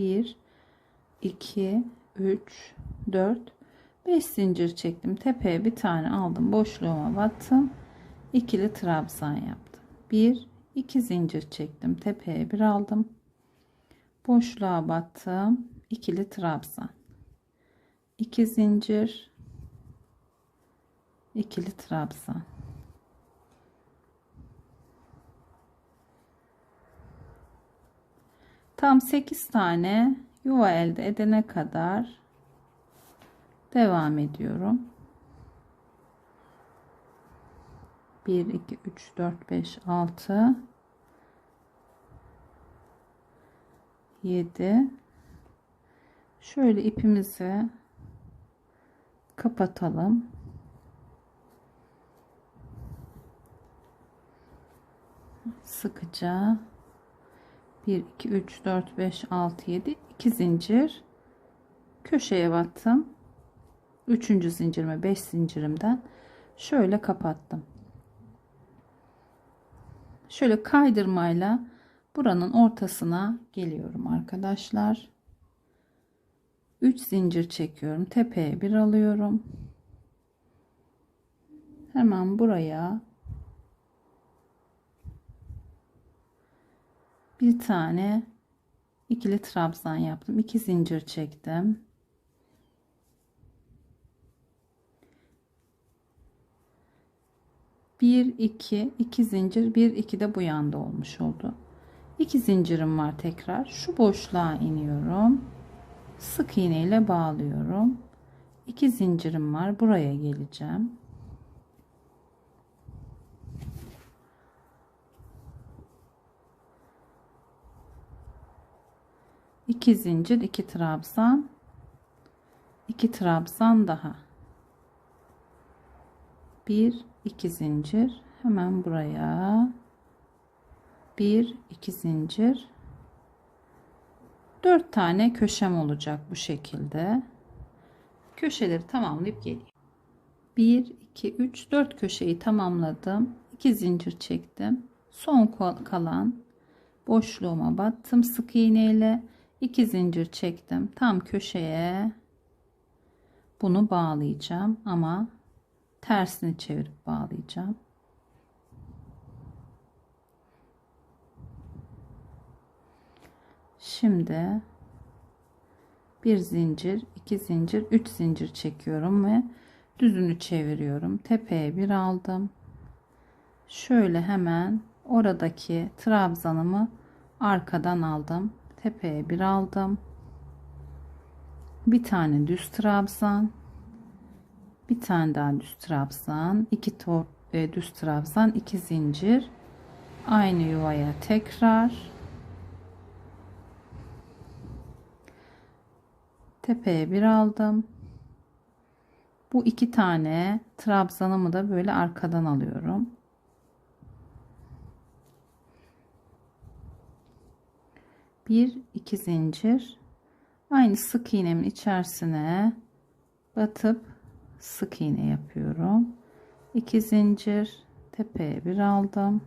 1 2 3 4 5 zincir çektim. Tepeye bir tane aldım. Boşluğuma battım. İkili trabzan yaptım. 1 2 zincir çektim. Tepeye bir aldım. Boşluğa battım. İkili trabzan. 2 zincir. İkili trabzan tam 8 tane yuva elde edene kadar devam ediyorum. 1 2 3 4 5 6 7 şöyle ipimizi kapatalım. Sıkıca 1 2 3 4 5 6 7 2 zincir. Köşeye battım. 3. zincirime 5 zincirimden şöyle kapattım. Şöyle kaydırmayla buranın ortasına geliyorum arkadaşlar. 3 zincir çekiyorum. Tepeye bir alıyorum. Hemen buraya bir tane ikili trabzan yaptım. 2 zincir çektim. Bir iki iki zincir bir iki de bu yanda olmuş oldu. 2 zincirim var tekrar. Şu boşluğa iniyorum. Sık iğne ile bağlıyorum. 2 zincirim var. Buraya geleceğim iki zincir iki trabzan iki trabzan daha. Bir iki zincir. Hemen buraya. Bir iki zincir. Dört tane köşem olacak bu şekilde. Köşeleri tamamlayıp geleyim. 1 2 3 4 köşeyi tamamladım. 2 zincir çektim. Son kalan boşluğuma battım sık iğne ile 2 zincir çektim tam köşeye bunu bağlayacağım ama tersini çevirip bağlayacağım Şimdi bir zincir, iki zincir, üç zincir çekiyorum ve düzünü çeviriyorum. Tepeye bir aldım. Şöyle hemen oradaki trabzanımı arkadan aldım. Tepeye bir aldım. Bir tane düz trabzan. Bir tane daha düz trabzan. iki e, düz trabzan, iki zincir. Aynı yuvaya tekrar tepeye bir aldım. Bu iki tane trabzanımı da böyle arkadan alıyorum. Bir iki zincir aynı sık iğnemin içerisine batıp sık iğne yapıyorum. 2 zincir tepeye bir aldım.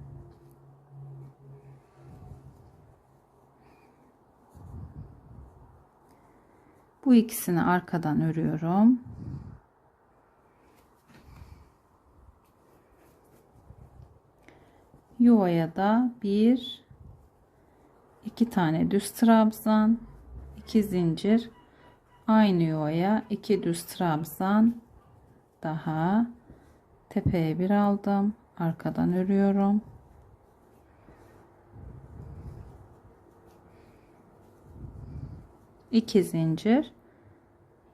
Bu ikisini arkadan örüyorum. Yuvaya da bir iki tane düz trabzan, iki zincir, aynı yuvaya iki düz trabzan. Daha tepeye bir aldım, arkadan örüyorum. 2 zincir.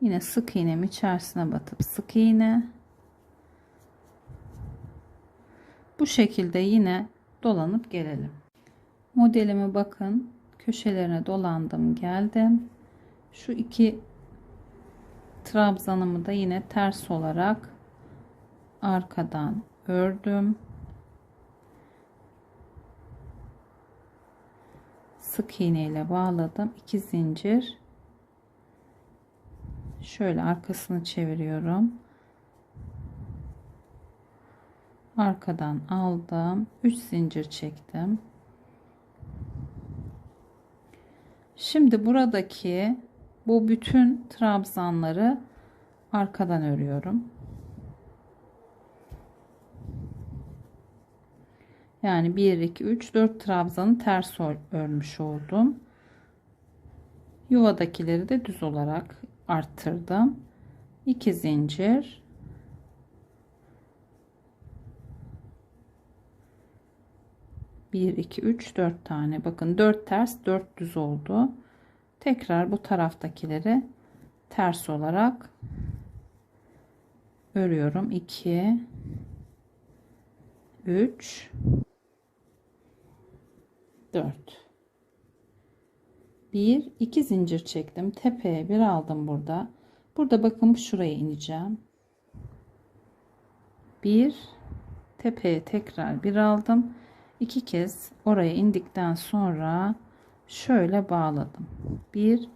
Yine sık iğnemi içerisine batıp sık iğne. Bu şekilde yine dolanıp gelelim modelime bakın. Köşelerine dolandım geldim. Şu iki trabzanımı da yine ters olarak arkadan ördüm. Sık iğne ile bağladım. 2 zincir. Şöyle arkasını çeviriyorum. Arkadan aldım. 3 zincir çektim Şimdi buradaki bu bütün trabzanları arkadan örüyorum. Yani 1 2 3 4 trabzanı ters örmüş oldum. Yuvadakileri de düz olarak arttırdım. 2 zincir bir iki üç dört tane. Bakın dört ters dört düz oldu. Tekrar bu taraftakileri ters olarak örüyorum. 2 3 4 1 2 zincir çektim. Tepeye bir aldım burada. Burada bakın şuraya ineceğim. Bir tepeye tekrar bir aldım iki kez oraya indikten sonra şöyle bağladım. Bir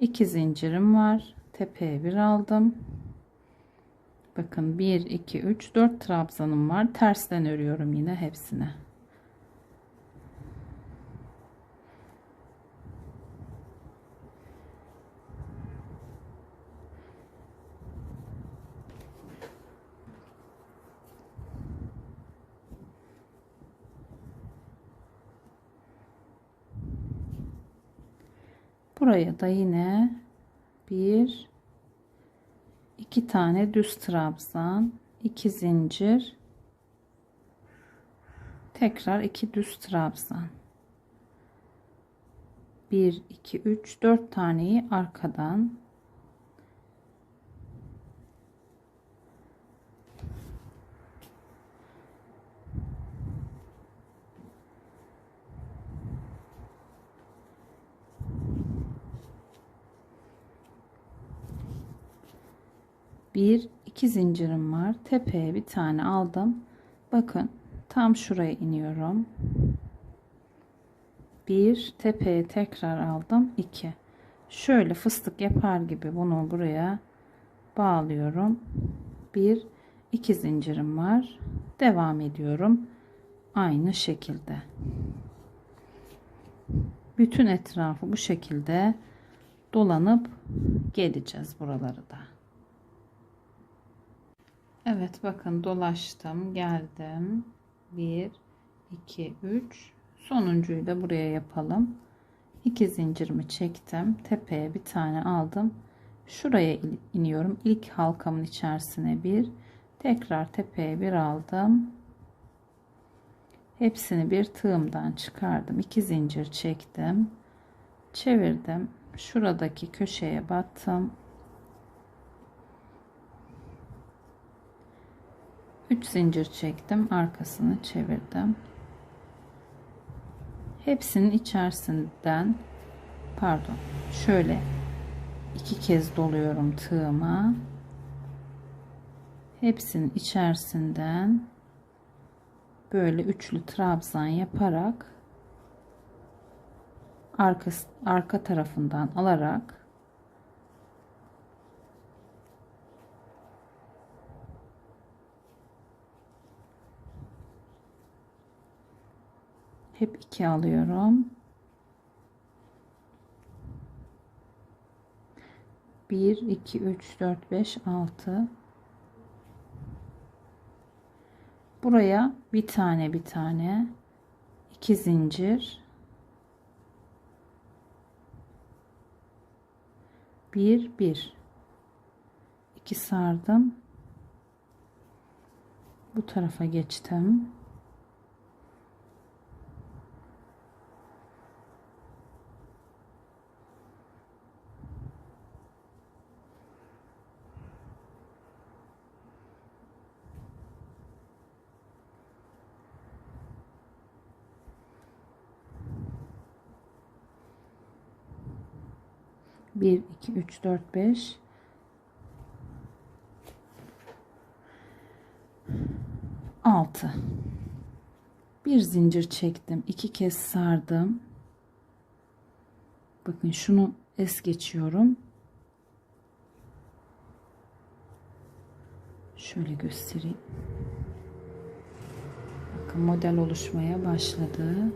iki zincirim var. Tepeye bir aldım. Bakın 1 2 3 4 trabzanım var. Tersten örüyorum yine hepsine Buraya da yine bir iki tane düz trabzan, iki zincir, tekrar iki düz trabzan. 1 2 3 4 taneyi arkadan bir iki zincirim var. Tepeye bir tane aldım. Bakın tam şuraya iniyorum. Bir tepeye tekrar aldım. İki. Şöyle fıstık yapar gibi bunu buraya bağlıyorum. Bir iki zincirim var. Devam ediyorum. Aynı şekilde. Bütün etrafı bu şekilde dolanıp geleceğiz buraları da Evet bakın dolaştım geldim. 1 2 3 sonuncuyu da buraya yapalım. 2 zincirimi çektim. Tepeye bir tane aldım. Şuraya iniyorum. İlk halkamın içerisine bir tekrar tepeye bir aldım. Hepsini bir tığımdan çıkardım. 2 zincir çektim. Çevirdim. Şuradaki köşeye battım 3 zincir çektim arkasını çevirdim. Hepsinin içerisinden pardon şöyle iki kez doluyorum tığıma. Hepsinin içerisinden böyle üçlü trabzan yaparak arka, arka tarafından alarak hep 2 alıyorum. 1 2 3 4 5 6 Buraya bir tane bir tane. İki zincir. Bir bir. İki sardım. Bu tarafa geçtim Bir, iki, üç, dört, beş. Altı. Bir zincir çektim. iki kez sardım. Bakın şunu es geçiyorum. Şöyle göstereyim. Bakın model oluşmaya başladı.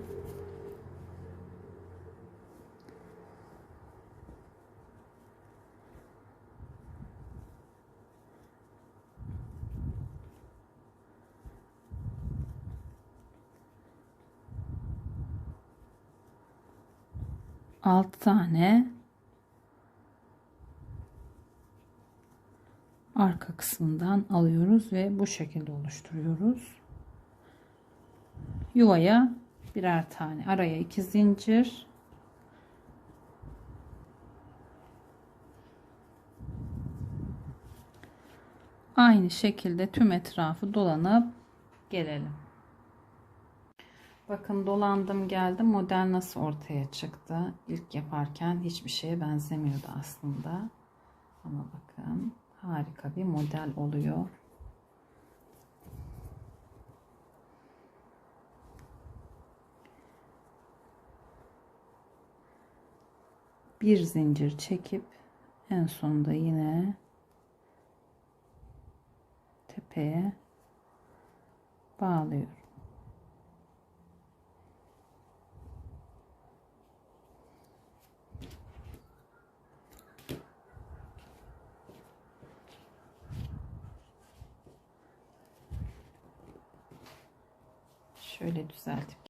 6 tane arka kısmından alıyoruz ve bu şekilde oluşturuyoruz. Yuvaya birer tane araya iki zincir aynı şekilde tüm etrafı dolanıp gelelim. Bakın dolandım geldim model nasıl ortaya çıktı. İlk yaparken hiçbir şeye benzemiyordu aslında. Ama bakın harika bir model oluyor. Bir zincir çekip en sonunda yine tepeye bağlıyorum. Şöyle düzeltip